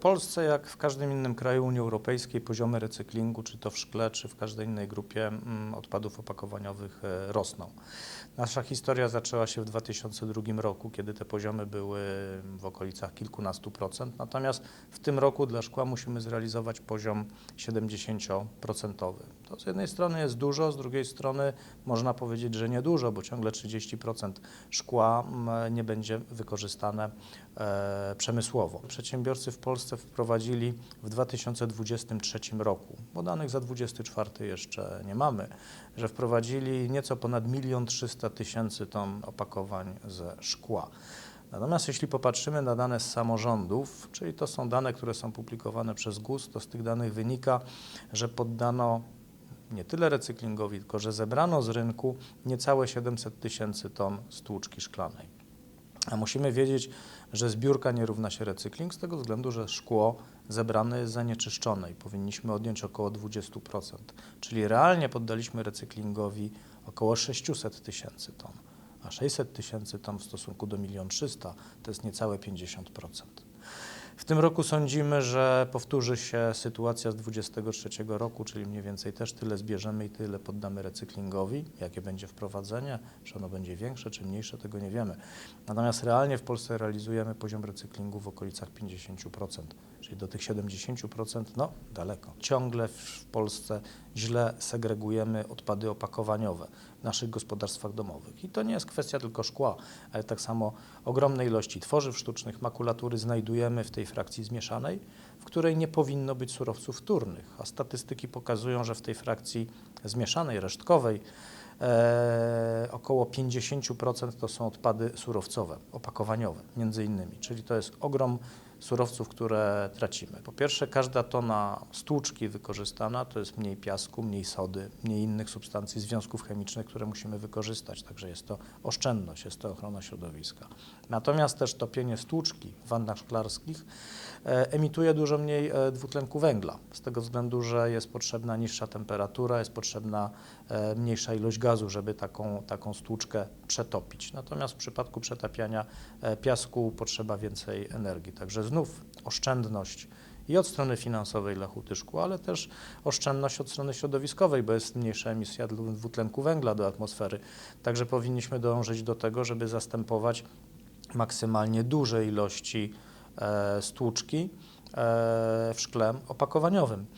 Polsce, jak w każdym innym kraju Unii Europejskiej, poziomy recyklingu, czy to w szkle, czy w każdej innej grupie mm, odpadów opakowaniowych e, rosną. Nasza historia zaczęła się w 2002 roku, kiedy te poziomy były w okolicach kilkunastu procent, natomiast w tym roku dla szkła musimy zrealizować poziom 70%. To z jednej strony jest dużo, z drugiej strony można powiedzieć, że niedużo, bo ciągle 30% szkła mm, nie będzie wykorzystane e, przemysłowo. Przedsiębiorcy w Polsce wprowadzili w 2023 roku, bo danych za 2024 jeszcze nie mamy, że wprowadzili nieco ponad 1 300 tysięcy ton opakowań ze szkła. Natomiast jeśli popatrzymy na dane z samorządów, czyli to są dane, które są publikowane przez GUS, to z tych danych wynika, że poddano nie tyle recyklingowi, tylko że zebrano z rynku niecałe 700 tysięcy ton stłuczki szklanej. A musimy wiedzieć, że zbiórka nie równa się recykling z tego względu, że szkło zebrane jest zanieczyszczone i powinniśmy odjąć około 20%. Czyli realnie poddaliśmy recyklingowi około 600 tysięcy ton, a 600 tysięcy ton w stosunku do 1 300 to jest niecałe 50%. Tym roku sądzimy, że powtórzy się sytuacja z 2023 roku, czyli mniej więcej też tyle zbierzemy i tyle poddamy recyklingowi. Jakie będzie wprowadzenie, czy ono będzie większe, czy mniejsze, tego nie wiemy. Natomiast realnie w Polsce realizujemy poziom recyklingu w okolicach 50%, czyli do tych 70% no daleko. Ciągle w Polsce źle segregujemy odpady opakowaniowe w naszych gospodarstwach domowych. I to nie jest kwestia tylko szkła, ale tak samo ogromnej ilości tworzyw sztucznych, makulatury znajdujemy w tej frakcji zmieszanej, w której nie powinno być surowców wtórnych, a statystyki pokazują, że w tej frakcji zmieszanej, resztkowej e, około 50% to są odpady surowcowe, opakowaniowe między innymi, czyli to jest ogrom surowców, które tracimy. Po pierwsze, każda tona stłuczki wykorzystana to jest mniej piasku, mniej sody, mniej innych substancji, związków chemicznych, które musimy wykorzystać. Także jest to oszczędność, jest to ochrona środowiska. Natomiast też topienie stłuczki w wannach szklarskich e, emituje dużo mniej e, dwutlenku węgla, z tego względu, że jest potrzebna niższa temperatura, jest potrzebna e, mniejsza ilość gazu, żeby taką, taką stłuczkę przetopić. Natomiast w przypadku przetapiania piasku potrzeba więcej energii. Także znów oszczędność i od strony finansowej dla huty szkła, ale też oszczędność od strony środowiskowej, bo jest mniejsza emisja dwu- dwutlenku węgla do atmosfery. Także powinniśmy dążyć do tego, żeby zastępować maksymalnie duże ilości e, stłuczki e, w szkle opakowaniowym.